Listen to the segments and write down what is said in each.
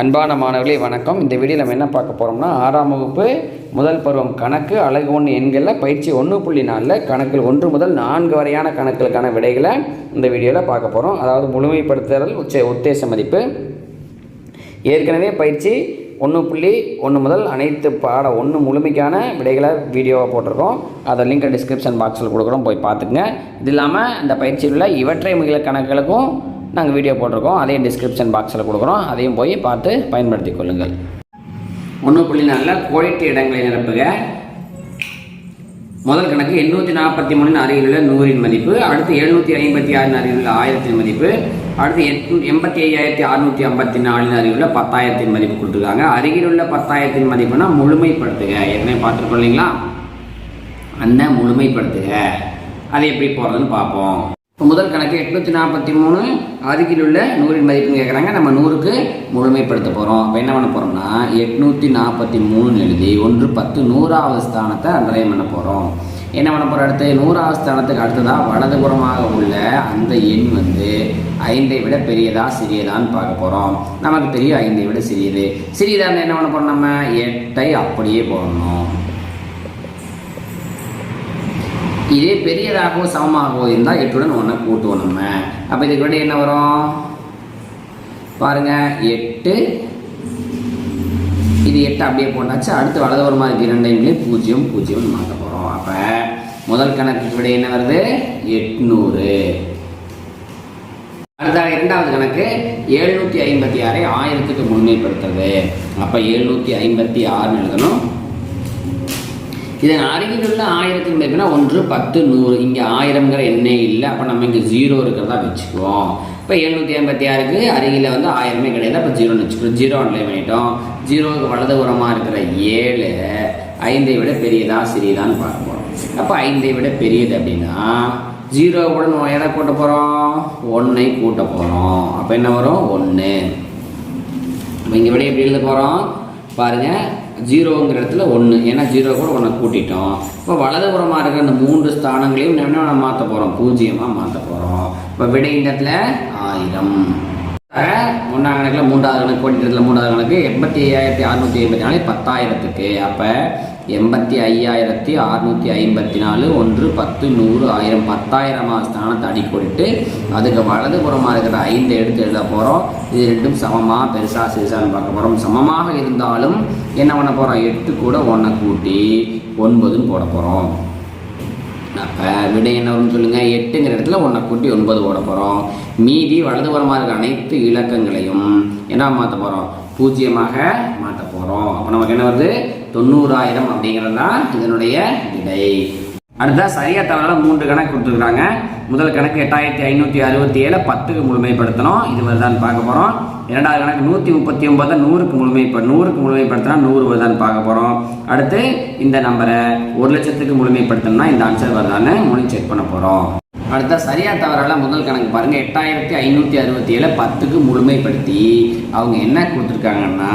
அன்பான மாணவர்களே வணக்கம். இந்த வீடியோ நம்ம என்ன பார்க்க போகிறோம்னா ஆறாம் வகுப்பு முதல் பருவம் கணக்கு அழகு ஒன்று எண்களில் பயிற்சி ஒன்று புள்ளி நாலில் கணக்கில் ஒன்று முதல் நான்கு வரையான கணக்குகளுக்கான விடைகளை இந்த வீடியோவில் பார்க்க போகிறோம் அதாவது முழுமைப்படுத்துதல் உச்ச உத்தேச மதிப்பு. ஏற்கனவே பயிற்சி ஒன்று புள்ளி ஒன்று முதல் அனைத்து பாட ஒன்று முழுமைக்கான விடைகளை வீடியோவாக போட்டிருக்கோம். அதை லிங்க் டிஸ்கிரிப்ஷன் பாக்ஸில் கொடுக்குறோம். போய் பார்த்துக்குங்க. இது இல்லாமல் இந்த பயிற்சியில் உள்ள இவற்றை மிக கணக்குகளுக்கும் நாங்கள் வீடியோ போட்டிருக்கோம். அதையும் டிஸ்கிரிப்ஷன் பாக்ஸில் கொடுக்குறோம். அதையும் போய் பார்த்து பயன்படுத்தி கொள்ளுங்கள். ஒன்று புள்ளி நாலில் கோடிட்டு இடங்களை நிரப்புக. முதல் கணக்கு எண்ணூற்றி நாற்பத்தி மூணின் அருகிலுள்ள நூறின் மதிப்பு அடுத்து எழுநூற்றி ஐம்பத்தி ஆறின் அருகிலுள்ள ஆயிரத்தின் மதிப்பு அடுத்து எட்நூ எண்பத்தி ஐயாயிரத்தி அறுநூற்றி ஐம்பத்தி நாலின் அருகிலுள்ள பத்தாயிரத்தின் மதிப்பு கொடுத்துருக்காங்க. அருகிலுள்ள பத்தாயிரத்தின் மதிப்புனா முழுமைப்படுத்துக. ஏற்கனவே பார்த்துருக்கோம் இல்லைங்களா? அந்த முழுமைப்படுத்துக. அது எப்படி போகிறதுன்னு பார்ப்போம். இப்போ முதல் கணக்கு எட்நூற்றி நாற்பத்தி மூணு அருகில் உள்ள நூறின் மதிப்புன்னு கேட்குறாங்க. நம்ம நூறுக்கு முழுமைப்படுத்த போகிறோம் அப்போ என்ன பண்ண போகிறோம்னா எட்நூற்றி நாற்பத்தி மூணுன்னு எழுதி ஒன்று பத்து நூறாவது ஸ்தானத்தை அண்டரையம் பண்ண போகிறோம் என்ன பண்ண போகிற அடுத்து? நூறாவது ஸ்தானத்துக்கு அடுத்ததாக வலதுபுறமாக உள்ள அந்த எண் வந்து ஐந்தை விட பெரியதா சிறியதான்னு பார்க்க போகிறோம் நமக்கு தெரியும் ஐந்தை விட சிறியது. சிறியதாக என்ன பண்ண போகிறோம் நம்ம? எட்டை அப்படியே போடணும். இதே பெரியதாகவோ சமமாகவோ இருந்தால் எட்டுடன் ஒன்றை கூட்டுவோம் நம்ம. அப்போ இதுக்கு விட என்ன வரும்? பாருங்க எட்டு. இது எட்டு அப்படியே போட்டாச்சு. அடுத்து வலதுபுறமாக இருக்கு. இரண்டையுமே பூஜ்ஜியம் பூஜ்ஜியம்னு மாற்ற போகிறோம் அப்போ முதல் கணக்குக்கு விட என்ன வருது? எட்நூறு. அடுத்த இரண்டாவது கணக்கு எழுநூற்றி ஐம்பத்தி ஆறை ஆயிரத்துக்கு முன்மைப்படுத்துறது அப்போ எழுநூற்றி ஐம்பத்தி ஆறுன்னு எழுதணும். இதன் அருகில் உள்ள ஆயிரத்தின் மதிப்புனா ஒன்று பத்து நூறு. இங்கே ஆயிரங்கிற எண்ணே இல்லை. அப்போ நம்ம இங்கே ஜீரோ இருக்கிறதா வச்சுக்குவோம். இப்போ எழுநூற்றி ஐம்பத்தி ஆறுக்கு அருகில் வந்து ஆயிரமே கிடையாது. அப்போ ஜீரோன்னு வச்சுக்கிறோம் ஜீரோ அன்லைன் பண்ணிட்டோம் ஜீரோவுக்கு உரமாக இருக்கிற ஏழு ஐந்தை விட பெரியதா சிறியதான்னு பார்க்க போகிறோம் அப்போ ஐந்தை விட பெரியது அப்படின்னா ஜீரோவுடன் நம்ம எதை கூட்ட போகிறோம் ஒன்றை கூட்ட போகிறோம் அப்போ என்ன வரும்? ஒன்று இப்போ இங்கே விட எப்படி எழுத போகிறோம் பாருங்கள் ஜீரோங்கிற இடத்துல ஒன்று ஏன்னா ஜீரோ கூட ஒன்றை கூட்டிட்டோம். இப்போ வலதுபுறமாக இருக்கிற அந்த மூன்று ஸ்தானங்களையும் என்ன நம்ம மாற்ற போகிறோம் பூஜ்ஜியமாக மாற்ற போகிறோம் இப்போ விடை இடத்துல ஆயிரம். ஒன்றாம் கணக்கில் மூன்றாவது கணக்கு கோடிட்டத்தில் மூன்றாவது கணக்கு எண்பத்தி ஐயாயிரத்தி அறுநூற்றி ஐம்பத்தி நாலு பத்தாயிரத்துக்கு. அப்போ எண்பத்தி ஐயாயிரத்தி அறுநூற்றி ஐம்பத்தி நாலு ஒன்று பத்து நூறு ஆயிரம் பத்தாயிரமா ஸ்தானத்தை அடி போட்டுட்டு அதுக்கு வலதுபுறமாக இருக்கிற ஐந்து எடுத்து எழுத போகிறோம் இது ரெண்டும் சமமாக பெருசாக சிறுசான்னு பார்க்க போகிறோம் சமமாக இருந்தாலும் என்ன பண்ண போகிறோம் எட்டு கூட ஒன்றை கூட்டி ஒன்பதுன்னு போட போகிறோம் அப்போ விடை என்ன வரும்னு சொல்லுங்கள் எட்டுங்கிற இடத்துல ஒன்றை கூட்டி ஒன்பது போட போகிறோம் மீதி வலதுபுறமாக இருக்கிற அனைத்து இலக்கங்களையும் என்ன மாற்ற போகிறோம் பூஜ்ஜியமாக மாற்ற போகிறோம் அப்போ நமக்கு என்ன வருது? தொண்ணூறாயிரம் அப்படிங்கிறது தான் இதனுடைய விடை. அடுத்தா சரியா தவறால மூன்று கணக்கு கொடுத்துருக்காங்க முதல் கணக்கு எட்டாயிரத்தி ஐநூற்றி அறுபத்தி ஏழு பத்துக்கு முழுமைப்படுத்தணும். இது வருதான்னு பார்க்க போகிறோம் இரண்டாவது கணக்கு நூற்றி முப்பத்தி ஒன்பது நூறுக்கு முழுமைப்ப நூறுக்கு முழுமைப்படுத்தினா நூறு வருதான்னு பார்க்க போகிறோம் அடுத்து இந்த நம்பரை ஒரு லட்சத்துக்கு முழுமைப்படுத்தணும்னா இந்த ஆன்சர் வருதான்னு மூணு செக் பண்ண போகிறோம் அடுத்த சரியா தவறால் முதல் கணக்கு பாருங்கள் எட்டாயிரத்தி ஐநூற்றி அறுபத்தி ஏழு பத்துக்கு முழுமைப்படுத்தி அவங்க என்ன கொடுத்துருக்காங்கன்னா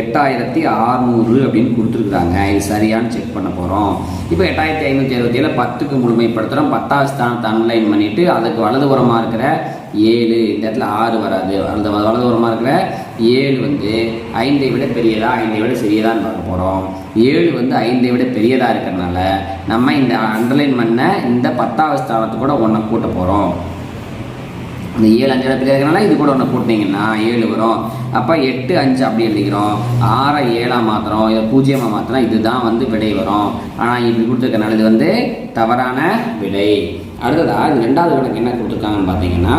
எட்டாயிரத்தி ஆறுநூறு அப்படின்னு கொடுத்துருக்குறாங்க. இது சரியான்னு செக் பண்ண போகிறோம் இப்போ எட்டாயிரத்தி ஐநூற்றி அறுபத்தி ஏழு பத்துக்கு முழுமைப்படுத்துகிறோம் பத்தாவது ஸ்தானத்தை அன்லைன் பண்ணிவிட்டு அதுக்கு வலதுபுறமாக இருக்கிற ஏழு இந்த இடத்துல ஆறு வராது. வலது வலதுபுறமாக இருக்கிற ஏழு வந்து ஐந்தை விட பெரியதா ஐந்தை விட சிறியதான்னு பார்க்க போகிறோம் ஏழு வந்து ஐந்தை விட பெரியதாக இருக்கிறதுனால நம்ம இந்த அண்டர்லைன் பண்ண இந்த பத்தாவது ஸ்தானத்து கூட ஒன்றை கூட்ட போகிறோம் இந்த ஏழு அஞ்சு பெரிய இருக்கிறனால இது கூட ஒன்று கூட்டினீங்கன்னா ஏழு வரும். அப்போ எட்டு அஞ்சு அப்படி எழுதிக்கிறோம். ஆறை ஏழாக மாத்திரம் இதை பூஜ்ஜியமாக மாத்திரம் இதுதான் வந்து விடை வரும். ஆனால் இப்படி கொடுத்துருக்கனால இது வந்து தவறான விடை. அடுத்ததாக இது ரெண்டாவது கணக்கு என்ன கொடுத்துருக்காங்கன்னு பார்த்தீங்கன்னா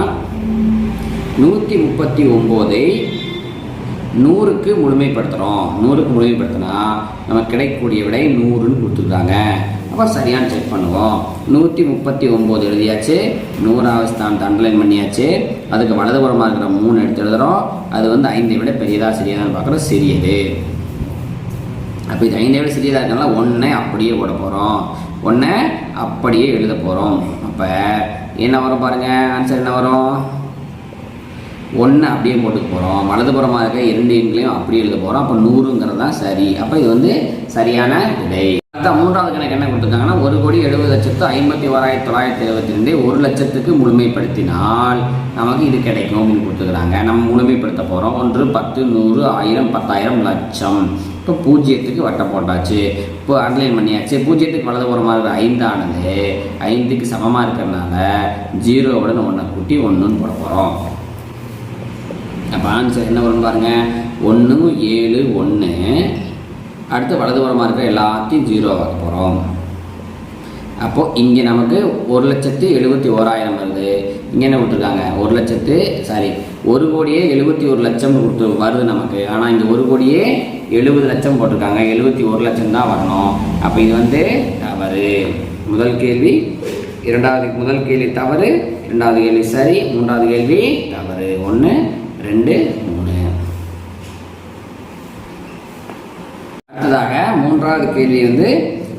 நூற்றி முப்பத்தி ஒம்போதை நூறுக்கு முழுமைப்படுத்துகிறோம் நூறுக்கு முழுமைப்படுத்தினா நமக்கு கிடைக்கக்கூடிய விடை நூறுன்னு கொடுத்துருக்காங்க. அப்போ சரியான செக் பண்ணுவோம். நூற்றி முப்பத்தி ஒம்பது எழுதியாச்சு. நூறாவது ஸ்தானத்தை அண்டர்லைன் பண்ணியாச்சு. அதுக்கு வலதுபுறமாக இருக்கிற மூணு எடுத்து எழுதுகிறோம் அது வந்து ஐந்தை விட பெரியதாக சிறியதான்னு பார்க்குறோம். சிறியது. அப்போ இது ஐந்தை விட சிறியதாக இருக்கனால ஒன்றை அப்படியே போட போகிறோம் ஒன்றை அப்படியே எழுத போகிறோம் அப்போ என்ன வரும் பாருங்கள் ஆன்சர் என்ன வரும்? ஒன்று அப்படியே போட்டுக்க போகிறோம் வலதுபுறமாக இருக்க இரண்டு எண்களையும் அப்படியே எழுத போகிறோம் அப்போ நூறுங்கிறது தான் சரி. அப்போ இது வந்து சரியான விடை. அடுத்த மூன்றாவது கணக்கு என்ன கொடுத்துருக்காங்கன்னா ஒரு கோடி எழுபது லட்சத்து ஐம்பத்தி ஓராயிரத்தி தொள்ளாயிரத்தி எழுபத்தி ரெண்டு ஒரு லட்சத்துக்கு முழுமைப்படுத்தினால் நமக்கு இது கிடைக்கும் அப்படின்னு கொடுத்துருக்குறாங்க. நம்ம முழுமைப்படுத்த போகிறோம் ஒன்று பத்து நூறு ஆயிரம் பத்தாயிரம் லட்சம். இப்போ பூஜ்ஜியத்துக்கு வட்டம் போட்டாச்சு. இப்போ அண்டர்லைன் பண்ணியாச்சு. பூஜ்ஜியத்துக்கு வலதுபுறமாக இருக்கிற ஐந்தானது ஐந்துக்கு சமமாக இருக்கிறதுனால ஜீரோவுடன் ஒன்றை கூட்டி ஒன்றுன்னு போட போகிறோம் அப்போ ஆன்சர் என்ன வரும் பாருங்கள் ஒன்று ஏழு ஒன்று அடுத்து வலதுபுறமாக இருக்கிற எல்லாத்தையும் ஜீரோ ஆக போகிறோம் அப்போது இங்கே நமக்கு ஒரு லட்சத்து எழுபத்தி ஓராயிரம் வருது. இங்கே என்ன விட்டுருக்காங்க ஒரு லட்சத்து சாரி ஒரு கோடியே எழுபத்தி ஒரு லட்சம் கொடுத்து வருது நமக்கு. ஆனால் இங்கே ஒரு கோடியே எழுபது லட்சம் போட்டிருக்காங்க. எழுபத்தி ஒரு லட்சம் தான் வரணும். அப்போ இது வந்து தவறு. முதல் கேள்வி இரண்டாவது முதல் கேள்வி தவறு இரண்டாவது கேள்வி சரி மூன்றாவது கேள்வி தவறு. ஒன்று ரெண்டு மூணு. அடுத்ததாக மூன்றாவது கேள்வி வந்து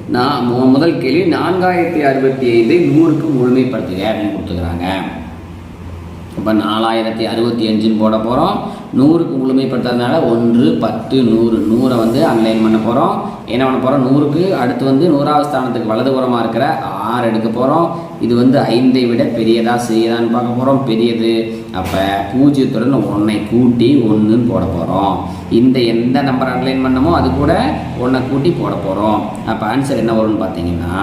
நான் மு- முதல் கேள்வி நான்காயிரத்தி அறுபத்தி ஐந்து நூறுக்கு முழுமைப்படுத்துக அப்படின்னு கொடுத்துக்கிறாங்க இப்போ நாலாயிரத்தி அறுபத்தி அஞ்சுன்னு போட போகிறோம் நூறுக்கு முழுமைப்படுத்துறதுனால ஒன்று பத்து நூறு நூறை வந்து அன்லைன் பண்ண போகிறோம் என்ன பண்ண போகிறோம் நூறுக்கு அடுத்து வந்து நூறாவது ஸ்தானத்துக்கு வலதுபுறமாக இருக்கிற ஆறு எடுக்க போகிறோம் இது வந்து ஐந்தை விட பெரியதா சிறியதான்னு பார்க்க போகிறோம் பெரியது. அப்போ பூஜ்ஜியத்துடன் ஒன்றை கூட்டி ஒன்றுன்னு போட போகிறோம் இந்த எந்த நம்பர் அன்லைன் பண்ணமோ அது கூட ஒன்றை கூட்டி போட போகிறோம் அப்போ ஆன்சர் என்ன வரும்னு பார்த்தீங்கன்னா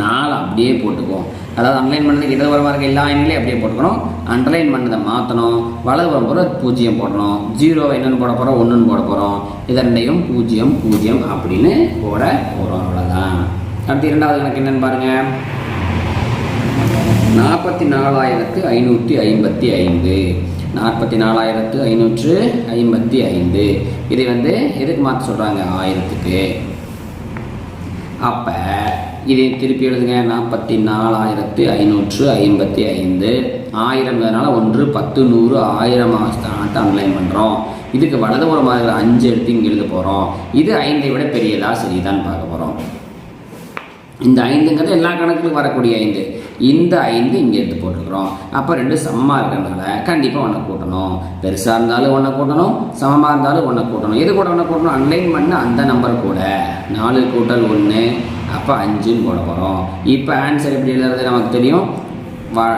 நாலு அப்படியே போட்டுக்குவோம். அதாவது அன்லைன் பண்ணதுக்கு இடதுபுறமாக இருக்க எல்லா எண்களையும் அப்படியே போட்டுக்கணும். அண்டர்லைன் பண்ணதை மாற்றணும் வலதுபுறம் போகிற பூஜ்ஜியம் போடணும். ஜீரோ என்னென்னு போட போகிறோம் ஒன்றுன்னு போட போகிறோம் இது ரெண்டையும் பூஜ்ஜியம் பூஜ்ஜியம் அப்படின்னு போட போகிறோம் அவ்வளோதான் அடுத்து இரண்டாவது கணக்கு என்னன்னு பாருங்கள் நாற்பத்தி நாலாயிரத்து ஐநூற்றி ஐம்பத்தி ஐந்து. நாற்பத்தி நாலாயிரத்து ஐநூற்று ஐம்பத்தி ஐந்து. இதை வந்து எதுக்கு மாற்ற சொல்கிறாங்க ஆயிரத்துக்கு. அப்போ இதை திருப்பி எழுதுங்க. நாற்பத்தி நாலாயிரத்து ஐநூற்று ஐம்பத்தி ஐந்து. ஆயிரம் இதனால் ஒன்று பத்து நூறு ஆயிரம் ஸ்தானத்தை அன்லைன் பண்ணுறோம் இதுக்கு வலதுபுறமாக இருக்கிற அஞ்சு எடுத்து இங்கே எழுத போகிறோம் இது ஐந்தை விட பெரியதா சரிதான் பார்க்க போகிறோம் இந்த ஐந்துங்கிறது எல்லா கணக்குலையும் வரக்கூடிய ஐந்து. இந்த ஐந்து இங்கே எடுத்து போட்டுக்கிறோம். அப்போ ரெண்டு சமமாக இருக்கிறதுனால கண்டிப்பாக ஒன்றை கூட்டணும். பெருசாக இருந்தாலும் ஒன்றை கூட்டணும் சமமாக இருந்தாலும் ஒன்றை கூட்டணும். எது கூட ஒன்றை கூட்டணும்? அன்லைன் பண்ண அந்த நம்பர் கூட. நாலு கூட்டல் ஒன்று அப்போ அஞ்சுன்னு போட போகிறோம் இப்போ ஆன்சர் எப்படி எழுதுறது நமக்கு தெரியும்?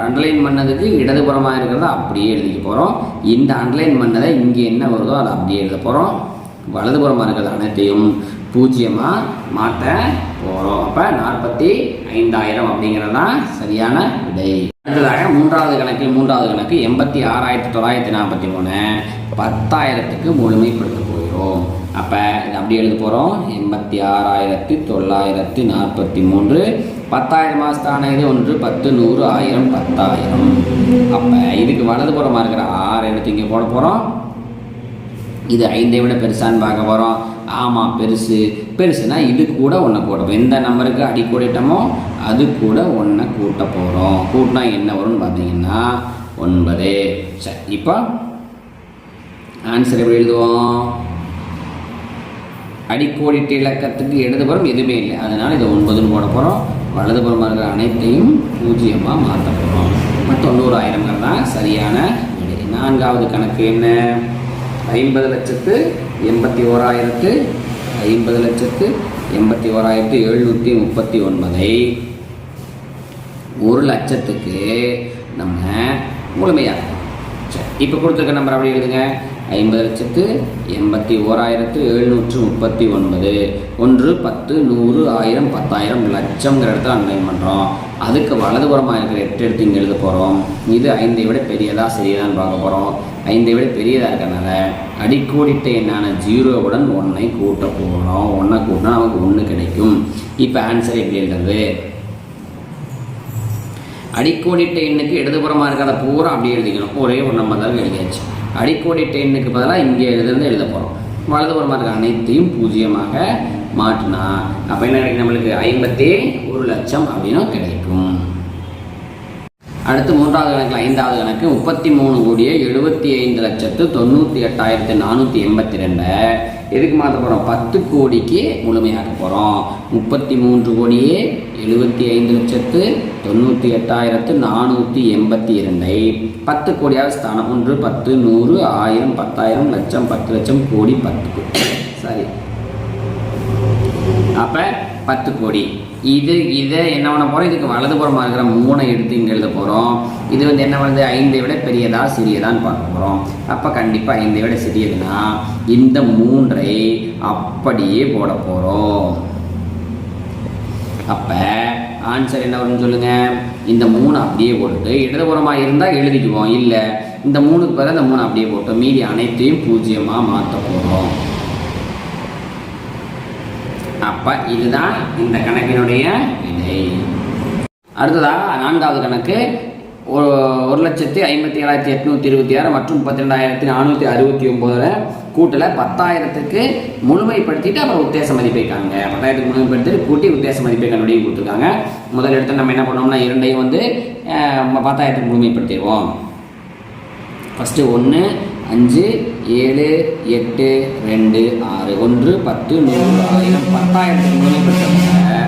அண்டர்லைன் பண்ணதுக்கு இடதுபுறமாக இருக்கிறத அப்படியே எழுதிக்க போகிறோம் இந்த அண்டர்லைன் பண்ணதை இங்கே என்ன வருதோ அதை அப்படியே எழுத போகிறோம் வலதுபுறமாக இருக்கிறது அனைத்தையும் பூஜ்ஜியமாக மாற்ற போகிறோம் அப்போ நாற்பத்தி ஐந்தாயிரம் அப்படிங்கிறது தான் சரியான விடை. அடுத்ததாக மூன்றாவது கணக்கில் மூன்றாவது கணக்கு எண்பத்தி ஆறாயிரத்தி தொள்ளாயிரத்தி நாற்பத்தி மூணு. பத்தாயிரத்துக்கு முழுமைப்படுத்த போகிறோம். அப்போ இது அப்படி எழுத போகிறோம் எண்பத்தி ஆறாயிரத்தி தொள்ளாயிரத்தி நாற்பத்தி மூன்று. பத்தாயிரம் மாதத்தான இது ஒன்று பத்து நூறு ஆயிரம் பத்தாயிரம். அப்போ இதுக்கு வலதுபுறமாக இருக்கிற ஆறு எடுத்து இங்கே போட போகிறோம் இது ஐந்தை விட பெருசான்னு பார்க்க போகிறோம் ஆமாம் பெருசு. பெருசுனா இது கூட ஒன்றை கூட்டணும் எந்த நம்பருக்கு அடி கூட்டிட்டோமோ அது கூட ஒன்றை கூட்ட போகிறோம் கூட்டினா என்ன வரும்னு பார்த்தீங்கன்னா ஒன்பது. சரி இப்போ ஆன்சர் எப்படி எழுதுவோம்? அடிக்கோடிட்டு இலக்கத்துக்கு இடதுபுறம் எதுவுமே இல்லை. அதனால் இதை ஒன்பதுன்னு போட போகிறோம் வலதுபுறமாக இருக்கிற அனைத்தையும் பூஜ்ஜியமாக மாற்ற போகிறோம் தொண்ணூறாயிரங்கிறது தான் சரியான நான்காவது கணக்கு என்ன? ஐம்பது லட்சத்து எண்பத்தி ஓராயிரத்து ஐம்பது லட்சத்து எண்பத்தி ஓராயிரத்து எழுநூற்றி முப்பத்தி ஒன்பதை ஒரு லட்சத்துக்கு நம்ம முழுமையாக இப்போ கொடுத்துருக்க நம்பர் அப்படி எழுதுங்க. ஐம்பது லட்சத்து எண்பத்தி ஓராயிரத்து எழுநூற்று முப்பத்தி ஒன்பது. ஒன்று பத்து நூறு ஆயிரம் பத்தாயிரம் லட்சங்கிற இடத்துல அன்லைன் பண்ணுறோம் அதுக்கு வலதுபுறமாக இருக்கிற எட்டு எடுத்து இங்கே எழுத போகிறோம் இது ஐந்தை விட பெரியதாக சிறியதான்னு பார்க்க போகிறோம் ஐந்தை விட பெரியதாக இருக்கிறனால அடிக்கோடிட்ட என்னான ஜீரோவுடன் ஒன்றை கூட்ட போகிறோம் ஒன்றை கூட்டினா நமக்கு ஒன்று கிடைக்கும். இப்போ ஆன்சர் எப்படி எழுதுறது? அடிக்கோடிட்ட எண்ணுக்கு இடதுபுறமாக இருக்கிறத பூரா அப்படியே எழுதிக்கணும். ஒரே ஒரு நம்பர் தான் எழுதியாச்சு. அடிக்கோடிட்ட எண்ணுக்கு பதிலாக இங்கே எழுதுறது எழுத போகிறோம் வலதுபுறமாக இருக்க அனைத்தையும் பூஜ்ஜியமாக மாற்றினா அப்போ என்ன கிடைக்கும் நம்மளுக்கு? ஐம்பத்தி ஒரு லட்சம் அப்படின்னு கிடைக்கும். அடுத்து மூன்றாவது கணக்கில் ஐந்தாவது கணக்கு. முப்பத்தி மூணு கோடியே எழுபத்தி ஐந்து லட்சத்து தொண்ணூற்றி எட்டாயிரத்து நானூற்றி எண்பத்தி ரெண்டு. எதுக்கு மாற்ற போகிறோம் பத்து கோடிக்கு முழுமையாக்க போகிறோம் முப்பத்தி மூன்று கோடியே எழுபத்தி ஐந்து லட்சத்து தொண்ணூற்றி எட்டாயிரத்து நானூற்றி எண்பத்தி இரண்டை. பத்து கோடியாக ஸ்தானம் ஒன்று பத்து நூறு ஆயிரம் பத்தாயிரம் லட்சம் பத்து லட்சம் கோடி பத்து கோடி. சரி. அப்போ பத்து கோடி. இது இதை என்ன பண்ண போகிறோம் இதுக்கு வலதுபுறமாக இருக்கிற மூணை எடுத்து இங்கே எழுத போகிறோம் இது வந்து என்ன பண்ணுது? ஐந்தை விட பெரியதா சிறியதான்னு பார்க்க போகிறோம் அப்போ கண்டிப்பாக ஐந்தை விட சிறியதுன்னா இந்த மூன்றை அப்படியே போட போகிறோம் அப்போ ஆன்சர் என்ன வரும்னு சொல்லுங்கள் இந்த மூணு அப்படியே போட்டுட்டு இடதுபுறமாக இருந்தால் எழுதிக்குவோம். இல்லை இந்த மூணுக்கு பிறகு இந்த மூணு அப்படியே போட்டோம் மீதி அனைத்தையும் பூஜ்ஜியமாக மாற்ற போகிறோம் அப்ப இதுதான் இந்த கணக்கினுடைய விடை. அடுத்ததாக நான்காவது கணக்கு. ஒரு ஒரு லட்சத்தி ஐம்பத்தி ஏழாயிரத்தி எட்நூற்றி இருபத்தி ஆறு மற்றும் முப்பத்தி ரெண்டாயிரத்தி நானூற்றி அறுபத்தி ஒம்போதில் கூட்டில் பத்தாயிரத்துக்கு முழுமைப்படுத்திட்டு அப்புறம் உத்தேச மதிப்பை காணுங்க. பத்தாயிரத்துக்கு முழுமைப்படுத்திட்டு கூட்டி உத்தேச மதிப்பை கண்டுபிடி கொடுத்துருக்காங்க. முதல் இடத்துல நம்ம என்ன பண்ணோம்னா இரண்டையும் வந்து பத்தாயிரத்துக்கு முழுமைப்படுத்திடுவோம். ஃபஸ்ட்டு ஒன்று அஞ்சு ஏழு எட்டு ரெண்டு ஆறு ஒன்று பத்து நூறு ஆயிரம் பத்தாயிரத்துக்கு முழுமைப்படுத்த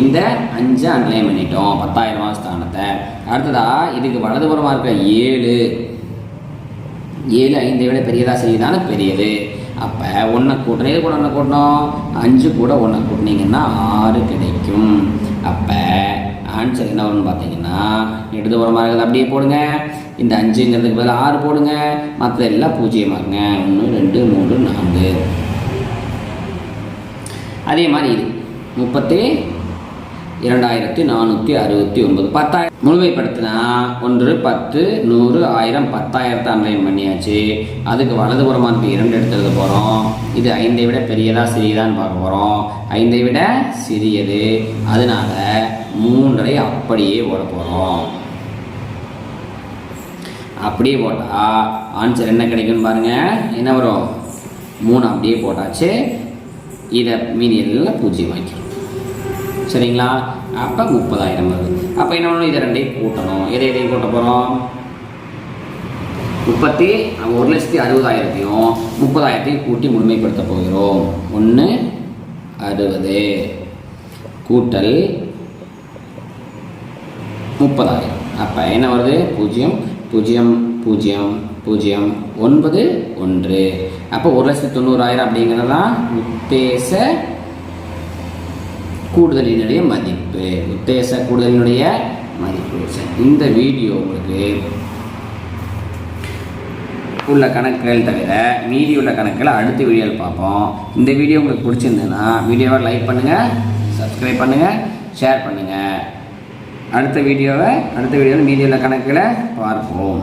இந்த அஞ்சை அன்லைன் பண்ணிட்டோம். பத்தாயிரமா ஸ்தானத்தை. அடுத்ததா இதுக்கு வலதுபுறமாக இருக்க ஏழு. ஏழு ஐந்தை விட பெரியதாக சரிதான பெரியது. அப்போ ஒன்றை கூட்டணும் எது கூட ஒன்றை கூட்டணும்? அஞ்சு கூட ஒன்றை கூட்டினீங்கன்னா ஆறு கிடைக்கும். அப்போ ஆன்சர் என்ன வரும்னு பார்த்தீங்கன்னா இடதுபுறமாக இருக்கிறது அப்படியே போடுங்க. இந்த அஞ்சுங்கிறதுக்கு பதில் ஆறு போடுங்க. மற்ற எல்லாம் பூஜ்ஜியமாகுங்க ஒன்று ரெண்டு மூணு நான்கு. அதே மாதிரி இது. முப்பத்தி இரண்டாயிரத்தி நானூற்றி அறுபத்தி ஒன்பது. பத்தாயிரம். முழுமைப்படுத்தினா ஒன்று பத்து நூறு ஆயிரம் பத்தாயிரத்தை அன்லைன் பண்ணியாச்சு. அதுக்கு வலதுபுறமாக இருக்கு இரண்டு எடுத்து போகிறோம் இது ஐந்தை விட பெரியதா சிறியதான்னு பார்க்க போகிறோம் ஐந்தை விட சிறியது. அதனால மூன்றை அப்படியே ஓட போகிறோம் அப்படியே போட்டால் ஆன்சர் என்ன கிடைக்கும்னு பாருங்கள் என்ன வரும்? மூணு அப்படியே போட்டாச்சு. இதை மீதி எல்லாம் பூஜ்ஜியம் வைக்கிறோம் சரிங்களா? அப்போ முப்பதாயிரம் வருது. அப்போ என்ன பண்ணணும்? இதை ரெண்டையும் கூட்டணும். எதை எதையும் கூட்ட போகிறோம் முப்பத்தி ஒரு லட்சத்தி அறுபதாயிரத்தையும் முப்பதாயிரத்தையும் கூட்டி முழுமைப்படுத்த போகிறோம். ஒன்று அறுபது. கூட்டல் முப்பதாயிரம். அப்போ என்ன வருது? பூஜ்ஜியம் பூஜ்ஜியம் பூஜ்ஜியம் பூஜ்ஜியம் ஒன்பது ஒன்று. அப்போ ஒரு லட்சத்தி தொண்ணூறாயிரம் அப்படிங்கிறது தான் உத்தேச கூடுதலினுடைய மதிப்பு. உத்தேச கூடுதலினுடைய மதிப்பு. இந்த வீடியோ உங்களுக்கு உள்ள கணக்குகள் தவிர மீதி உள்ள கணக்குகளை அடுத்த வீடியோவில் பார்ப்போம். இந்த வீடியோ உங்களுக்கு பிடிச்சிருந்ததுன்னா வீடியோவை லைக் பண்ணுங்கள் சப்ஸ்கிரைப் பண்ணுங்கள் ஷேர் பண்ணுங்கள் அடுத்த வீடியோவை அடுத்த வீடியோவில் மீதி உள்ள பார்ப்போம்.